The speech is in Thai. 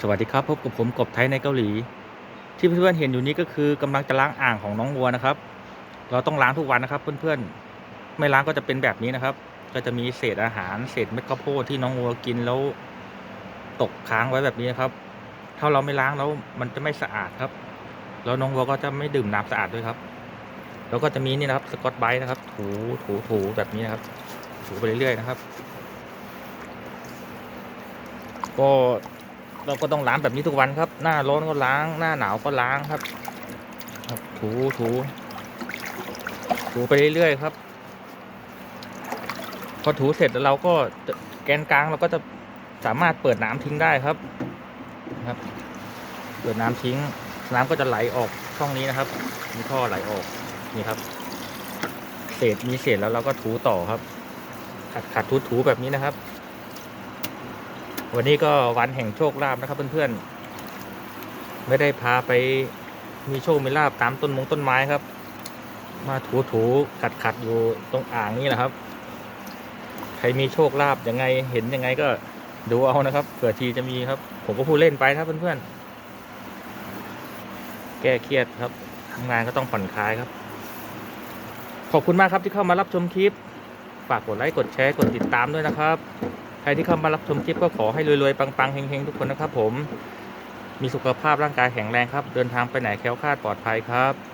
สวัสดีครับพบกับผมกบไทยในเกาหลี ที่เพื่อนๆเห็นอยู่นี้ก็คือกำลังจะล้างอ่างของน้องวัวนะครับ เราต้องล้างทุกวันนะครับ เพื่อนๆไม่ล้างก็จะเป็นแบบนี้นะครับ ก็จะมีเศษอาหารเศษเม็ดข้าวโพดที่น้องวัวกินแล้วตกค้างไว้แบบนี้นะครับ ถ้าเราไม่ล้างแล้วมันจะไม่สะอาดครับ แล้วน้องวัวก็จะไม่ดื่มน้ำสะอาดด้วยครับ แล้วก็จะมีนี่นะครับสกอตไบรท์นะครับ ถูถูถูแบบนี้นะครับ ถูไปเรื่อยๆนะครับ ก็ เราก็ต้องล้างแบบนี้ทุกวันครับ หน้าร้อนก็ล้าง หน้าหนาวก็ล้างครับ ครับถูถูถูไปเรื่อยๆครับ พอถูเสร็จแล้วเราก็แกนกลางเราก็จะสามารถเปิดน้ำทิ้งได้ครับครับ เปิดน้ำทิ้ง น้ำก็จะไหลออกช่องนี้นะครับ มีท่อไหลออกนี่ครับ เศษมีเศษแล้วเราก็ถูต่อครับ ขัดขัดถูถูแบบนี้นะครับ วันนี้ก็วันแห่งโชคลาภนะครับเพื่อนๆ ไม่ได้พาไปมีโชคมีลาบตามต้นมงต้นไม้ครับ มาถูถูขัดขัดอยู่ตรงอ่างนี่แหละครับ ใครมีโชคลาภยังไงเห็นยังไงก็ดูเอานะครับเผื่อทีจะมีครับ ผมก็พูดเล่นไปครับเพื่อนๆ แก้เครียดครับทำงานก็ต้องผ่อนคลายครับ ขอบคุณมากครับที่เข้ามารับชมคลิป ฝากกดไลค์กดแชร์กดติดตามด้วยนะครับ ใครที่เข้ามารับชมคลิปก็ขอให้รวยๆ ปังๆเฮงๆ ทุกคนนะครับผม มีสุขภาพร่างกายแข็งแรงครับ เดินทางไปไหนแคล้วคลาดปลอดภัยครับ